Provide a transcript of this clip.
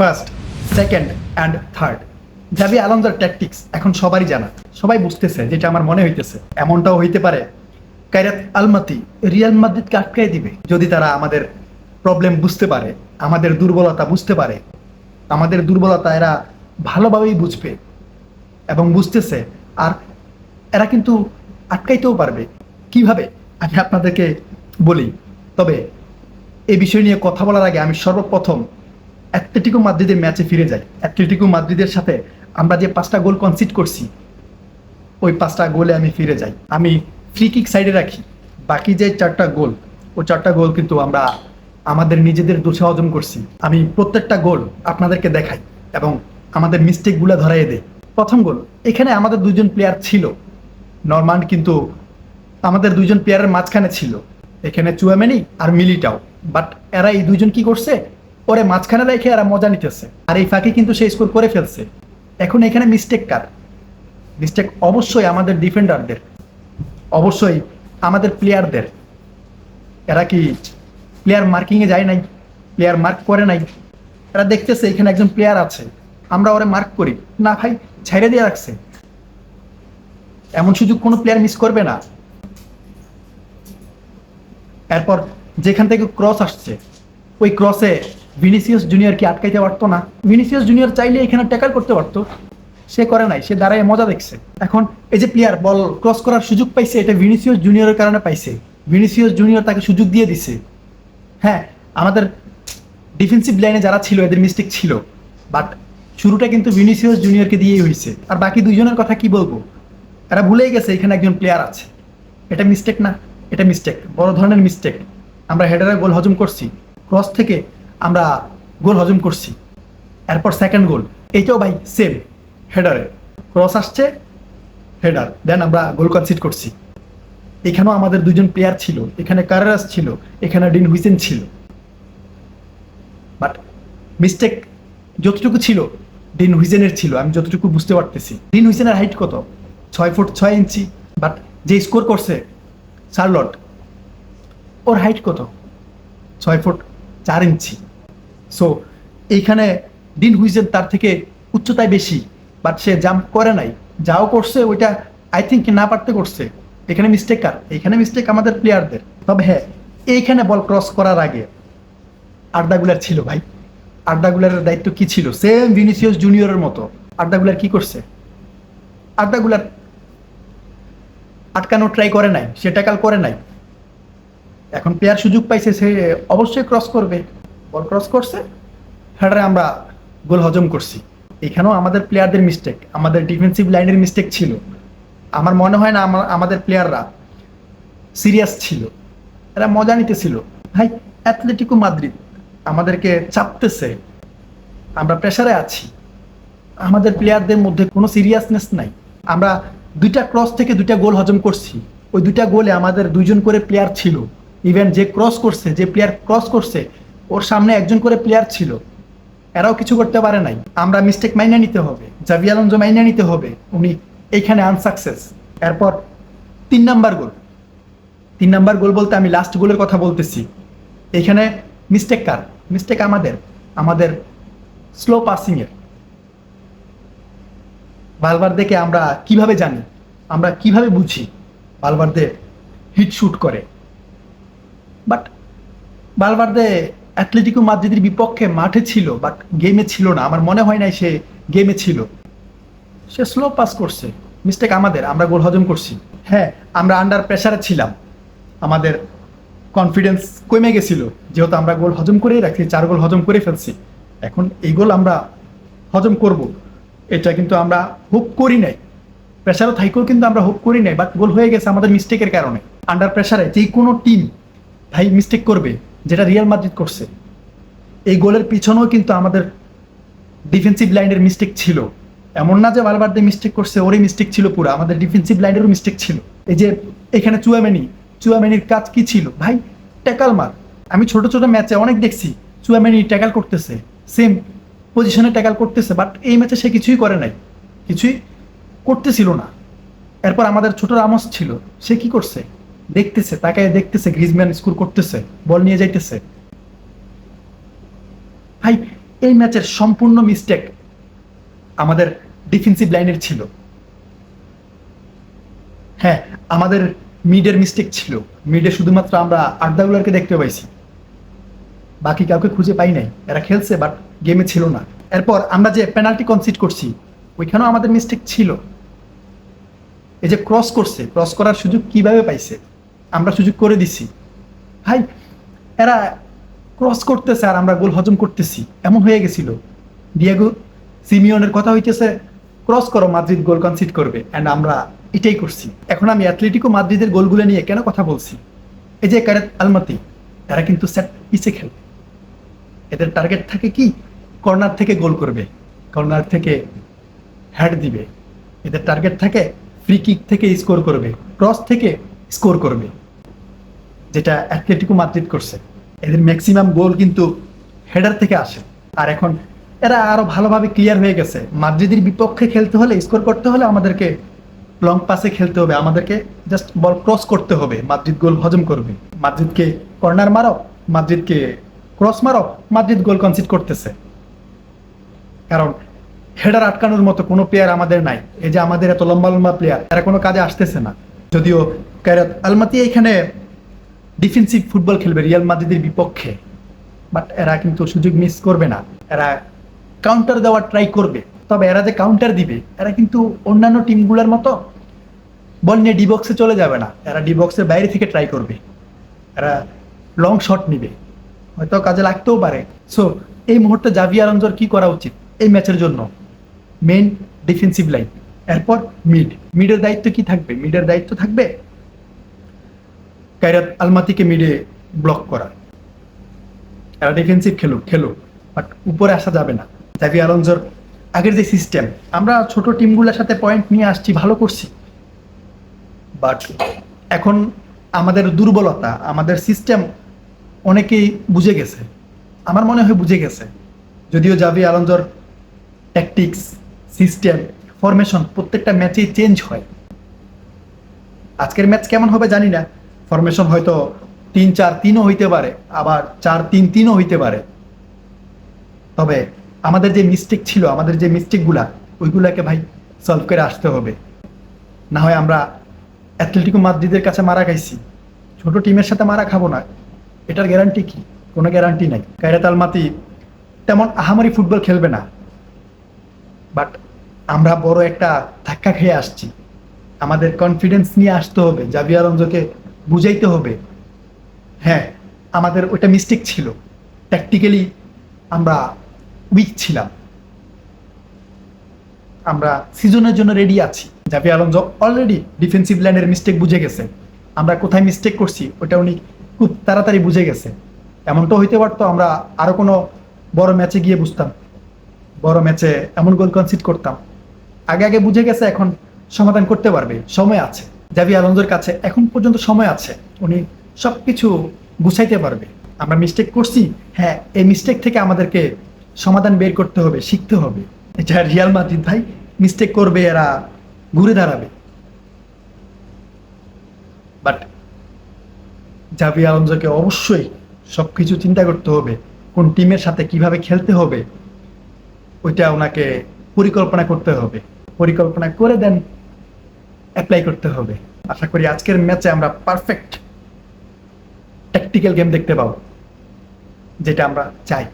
First second and third Xabi Alonso tactics এখন সবারই জানা। সবাই বুঝতেছে যেটা আমার মনে হইতেছে। এমনটাও হইতে পারে কাইরাত আলমাতি রিয়াল মাদ্রিদকে আটকাই দিবে। যদি তারা আমাদের প্রবলেম বুঝতে পারে, আমাদের দুর্বলতা বুঝতে পারে, আমাদের দুর্বলতা এরা ভালোভাবেই বুঝবে। এবং বুঝতেছে, আর এরা কিন্তু আটকাইতেও পারবে। কীভাবে? আমি আপনাদেরকে বলি। তবে এই বিষয় নিয়ে কথা বলার আগে আমি সর্বপ্রথম অ্যাথলেটিকো মাদ্রিদের ম্যাচে ফিরে যাই। অ্যাথলেটিকো মাদ্রিদের সাথে আমরা যে পাঁচটা গোল কনসিড করছি, ওই পাঁচটা গোলে আমি ফিরে যাই। আমি ফ্রি কিক সাইডে রাখি। বাকি যে চারটা গোল ওই চারটা গোল কিন্তু আমরা আমাদের নিজেদের দোষে হজম করছি। আমি প্রত্যেকটা গোল আপনাদেরকে দেখাই এবং আমাদের মিস্টেকগুলো ধরাই দেয় প্রথম গোল, এখানে আমাদের দুজন প্লেয়ার ছিল। নরমান্ড কিন্তু আমাদের দুজন প্লেয়ারের মাঝখানে ছিল। এখানে চুয়ামেনি আর মিলিটাও। বাট এরা এই দুইজন কি করছে? ওরে মাঝখানে রেখে এরা মজা নিতেছে। আর এই ফাঁকে কিন্তু সে স্কোর করে ফেলছে। এখন এখানে মিস্টেক কার? মিস্টেক অবশ্যই আমাদের ডিফেন্ডারদের অবশ্যই আমাদের প্লেয়ারদের এরা কি প্লেয়ার মার্কিংয়ে যায় নাই? প্লেয়ার মার্ক করে নাই? এরা দেখতেছে এখানে একজন প্লেয়ার আছে। আমরা ওরে মার্ক করি। না ভাই, ছেড়ে দিয়ে রাখছে। এমন সুযোগ কোনো প্লেয়ার মিস করবে না। এরপর যেখান থেকে ক্রস আসছে, ওই ক্রসে ভিনিসিয়াস জুনিয়র কি আটকাইতে পারতো না? ভিনিসিয়াস জুনিয়র চাইলে এখানে ট্যাকল করতে পারতো। সে করে নাই, সে দাঁড়ায় মজা দেখছে। এখন এই যে প্লেয়ার বল ক্রস করার সুযোগ পাইছে, এটা ভিনিসিয়াস জুনিয়রের কারণে পাইছে। ভিনিসিয়াস জুনিয়র তাকে সুযোগ দিয়ে দিছে। হ্যাঁ আমাদের ডিফেন্সিভ লাইনে যারা ছিল, এদের মিস্টেক ছিল। বাট শুরুটা কিন্তু ভিনিসিয়াস জুনিয়রকে দিয়েই হয়েছে আর বাকি দুইজনের কথা কি বলব? এরা ভুলেই গেছে, এখানে একজন প্লেয়ার আছে। এটা মিস্টেক না, এটা মিস্টেক বড় ধরনের মিস্টেক আমরা হেডারে গোল হজম করছি। ক্রস থেকে আমরা গোল হজম করছি। এরপর সেকেন্ড গোল এইটাও ভাই সেম হেডারে ক্রস আসছে হেডার দেন আমরা গোল কনসিড করছি। এখানেও আমাদের দুজন প্লেয়ার ছিল, এখানে কারারাস ছিল, এখানে ডিন হুইসেন ছিল। বাট মিস্টেক যতটুকু ছিল ডিন হুইসেনের ছিল, আমি যতটুকু বুঝতে পারতেছি। ডিন হুইসেনের হাইট কত? ছয় ফুট ছয় ইঞ্চি। বাট যে স্কোর করছে চার্লট ওর হাইট কত? ছয় ফুট চার ইঞ্চি। সো এইখানে ডিন হুইজেন তার থেকে উচ্চতায় বেশি বাট সে জাম্প করে নাই। যাও করছে, ওইটা আই থিঙ্ক না পারতে করছে। এখানে মিস্টেক কার? এখানে মিস্টেক আমাদের প্লেয়ারদের তবে হ্যাঁ এইখানে বল ক্রস করার আগে আড্ডাগুলার ছিল ভাই। আড্ডাগুলারের দায়িত্ব কি ছিল? সেম ভিনিসিয়াস জুনিয়রের মতো। আড্ডাগুলার কি করছে? আড্ডাগুলার আটকানো ট্রাই করে নাই, সে ট্যাকাল করে নাই। এখন প্লেয়ার সুযোগ পাইছে, সে অবশ্যই ক্রস করবে। বল ক্রস করছে। হেডারে আমরা গোল হজম করছি। এখানেও আমাদের প্লেয়ারদের মিস্টেক আমাদের ডিফেন্সিভ লাইনের মিস্টেক ছিল। আমার মনে হয় না আমাদের প্লেয়াররা সিরিয়াস ছিল। এরা মজা নিতেছিল। ভাই অ্যাথলেটিকো মাদ্রিদ আমাদেরকে চাপতেছে। আমরা প্রেসারে আছি। আমাদের প্লেয়ারদের মধ্যে কোনো সিরিয়াসনেস নাই। আমরা দুইটা ক্রস থেকে দুইটা গোল হজম করছি। ওই দুইটা গোলে আমাদের দুইজন করে প্লেয়ার ছিল। ইভেন যে ক্রস করছে, যে প্লেয়ার ক্রস করছে ওর সামনে একজন করে প্লেয়ার ছিল। এরাও কিছু করতে পারে নাই। আমরা মিস্টেক মাইনে নিতে হবে। জাভি আলমজো মাইনে নিতে হবে। উনি এইখানে আনসাকসেস এরপর তিন নাম্বার গোল। তিন নাম্বার গোল বলতে আমি লাস্ট গোলের কথা বলতেছি। এখানে মিস্টেক কার? মিস্টেক আমাদের। আমাদের স্লো পাসিংয়ের বালবার দেখে আমরা কীভাবে জানি? আমরা কীভাবে বুঝি? বালবার্দে হিট শুট করে। বাট বালবার্দে অ্যাথলেটিকো মাদ্রিদের বিপক্ষে মাঠে ছিল বাট গেমে ছিল না। আমার মনে হয় নাই সে গেমে ছিল। সে স্লো পাস করছে। মিস্টেক আমাদের, আমরা গোল হজম করছি। হ্যাঁ আমরা আন্ডার প্রেসারে ছিলাম। আমাদের কনফিডেন্স কমে গেছিল। যেহেতু আমরা গোল হজম করেই রাখছি, চার গোল হজম করে ফেলছি। এখন এই গোল আমরা হজম করব। এটা কিন্তু আমরা হোপ করি নাই। প্রেশারও থাইকেও কিন্তু আমরা হোপ করি নাই বাট গোল হয়ে গেছে আমাদের মিস্টেকের কারণে। আন্ডার প্রেশারে যে কোনো টিম ভাই মিস্টেক করবে। যেটা রিয়াল মাদ্রিদ করছে, এই গোলের পিছনেও কিন্তু আমাদের ডিফেন্সিভ লাইনের মিস্টেক ছিল। এমন না যে বারবার মিস্টেক করছে, ওরই মিস্টেক ছিল পুরো, আমাদের ডিফেন্সিভ লাইনেরও মিস্টেক ছিল। এই যে এখানে চুয়ামেনি চুয়ামেনির কাজ কি ছিল? ভাই ট্যাকাল মার। আমি ছোট ছোট ম্যাচে অনেক দেখছি চুয়ামেনি ট্যাকাল করতেছে সেম পজিশনে ট্যাকাল করতেছে বাট এই ম্যাচে সে কিছুই করে নাই। কিছুই করতেছিল না। এরপর আমাদের ছোট রামস ছিল, সে কি করছে? দেখতেছে তাকে দেখতেছে গ্রিজম্যান স্কোর করতেছে বল নিয়ে যাইতেছে। ভাই, এই ম্যাচের সম্পূর্ণ মিস্টেক আমাদের ডিফেন্সিভ লাইনের ছিল। হ্যাঁ আমাদের মিডের মিস্টেক ছিল। মিডে শুধুমাত্র আমরা আড্ডাগুলোকে দেখতে পাইছি। বাকি কাউকে খুঁজে পাই নাই। এরা খেলছে বাট গেমে ছিল না। এরপর আমরা যে পেনাল্টি কনসিড করছি, ওইখানেও আমাদের মিস্টেক ছিল। এই যে ক্রস করছে ক্রস করার সুযোগ কীভাবে পাইছে? আমরা সুযোগ করে দিছি। ভাই, এরা ক্রস করতেছে আর আমরা গোল হজম করতেছি। এমন হয়ে গেছিল। ডিয়াগো সিমিয়নের কথা হইতেছে ক্রস করো, মাদ্রিদ গোল কনসিড করবে। অ্যান্ড আমরা এটাই করছি। এখন আমি অ্যাথলেটিকো মাদ্রিদের গোলগুলো নিয়ে কেন কথা বলছি? এই যে কারেত আলমাতি এরা কিন্তু সেট পিছে খেলবে। এদের টার্গেট থাকে কি? কর্নার থেকে গোল করবে। কর্নার থেকে হ্যাড দিবে। এদের টার্গেট থাকে ফ্রি কিক থেকে স্কোর করবে। ক্রস থেকে স্কোর করবে। যেটা অ্যাথলেটিকো মাদ্রিদ করছে। এদের ম্যাক্সিমাম গোল কিন্তু হেডার থেকে আসে। আর এখন এরা আরও ভালোভাবে ক্লিয়ার হয়ে গেছে। মাদ্রিদের বিপক্ষে খেলতে হলে স্কোর করতে হলে আমাদেরকে লং পাসে খেলতে হবে। আমাদেরকে জাস্ট বল ক্রস করতে হবে। মাদ্রিদ গোল হজম করবে। মাদ্রিদকে কর্নার মারো, মাদ্রিদকে ক্রস মারো, মাদ্রিদ গোল কনসিড করতেছে। কারণ হেডার আটকানোর মতো কোনো প্লেয়ার আমাদের নাই। এই যে আমাদের এত লম্বা লম্বা প্লেয়ার এরা কোনো কাজে আসতেছে না। যদিও কায়রাত আলমাতি এখানে ডিফেন্সিভ ফুটবল খেলবে রিয়াল মাদ্রিদের বিপক্ষে। বাট এরা কিন্তু সুযোগ মিস করবে না। এরা কাউন্টার দেওয়ার ট্রাই করবে। তবে এরা যে কাউন্টার দিবে, এরা কিন্তু অন্যান্য টিমগুলোর মতো বল নিয়ে ডি বক্সে চলে যাবে না। এরা ডিবক্সের বাইরে থেকে ট্রাই করবে। এরা লং শট নিবে। হয়তো কাজে লাগতেও পারে। সো এই মুহূর্তে জাভি আলমজোর কি করা উচিত? এই ম্যাচের জন্য মেন ডিফেন্সিভ লাইন এরপর মিড মিডের দায়িত্ব কি থাকবে? মিডের দায়িত্ব থাকবে কাইরাত আলমাতিকে মিডে ব্লক করা। এরা ডিফেন্সিভ খেলুক খেলুক বাট উপরে আসা যাবে না। জাভি আলমজোর আগের যে সিস্টেম আমরা ছোট টিমগুলোর সাথে পয়েন্ট নিয়ে আসছি, ভালো করছি। বাট এখন আমাদের দুর্বলতা, আমাদের সিস্টেম অনেকেই বুঝে গেছে। আমার মনে হয় বুঝে গেছে। যদিও জাভি আলমজোর ট্যাকটিক্স সিস্টেম ফরমেশন প্রত্যেকটা ম্যাচেই চেঞ্জ হয়। আজকের ম্যাচ কেমন হবে জানি না। ফরমেশন হয়তো তিন চার তিনও হইতে পারে, আবার চার তিন তিনও হইতে পারে। তবে আমাদের যে মিস্টেক ছিল, আমাদের যে মিস্টেকগুলা ওইগুলাকে ভাই সলভ করে আসতে হবে। না হয় আমরা অ্যাথলেটিকো মাদ্রিদের কাছে মারা খাইছি। ছোট টিমের সাথে মারা খাব না। এটার গ্যারান্টি কি? কোনো গ্যারান্টি নাই। কায়রাত আলমাতি তেমন আহামারি ফুটবল খেলবে না। বাট আমরা বড় একটা ধাক্কা খেয়ে আসছি। আমাদের কনফিডেন্স নিয়ে আসতে হবে। জাভি আলমজোকে বুঝাইতে হবে। হ্যাঁ আমাদের ওটা মিস্টেক ছিল। প্র্যাকটিক্যালি আমরা উইক ছিলাম। আমরা সিজনের জন্য রেডি আছি। জাভি আলমজো অলরেডি ডিফেন্সিভ লাইনের মিস্টেক বুঝে গেছে। আমরা কোথায় মিস্টেক করছি ওটা উনি খুব তাড়াতাড়ি বুঝে গেছে। এমনটাও হইতে পারতো আমরা আরও কোনো বড় ম্যাচে গিয়ে বুঝতাম। বড় ম্যাচে এমন গোল কনসিড করতাম। আগে আগে বুঝে গেছে, এখন সমাধান করতে পারবে। সময় আছে। জাভি আলমজোর কাছে এখন পর্যন্ত সময় আছে। উনি সব কিছু গুছাইতে পারবে। আমরা মিস্টেক করছি। হ্যাঁ এই মিস্টেক থেকে আমাদেরকে সমাধান বের করতে হবে, শিখতে হবে। এটা রিয়াল মাদ্রিদ ভাই মিস্টেক করবে, এরা ঘুরে দাঁড়াবে। বাট জাভি আলমজোকে অবশ্যই সবকিছু চিন্তা করতে হবে। কোন টিমের সাথে কীভাবে খেলতে হবে, ওইটা ওনাকে পরিকল্পনা করতে হবে। পরিকল্পনা করে দেন অ্যাপ্লাই করতে হবে। আশা করি আজকের ম্যাচে আমরা পারফেক্ট ট্যাকটিক্যাল গেম দেখতে পাবো, যেটা আমরা চাই।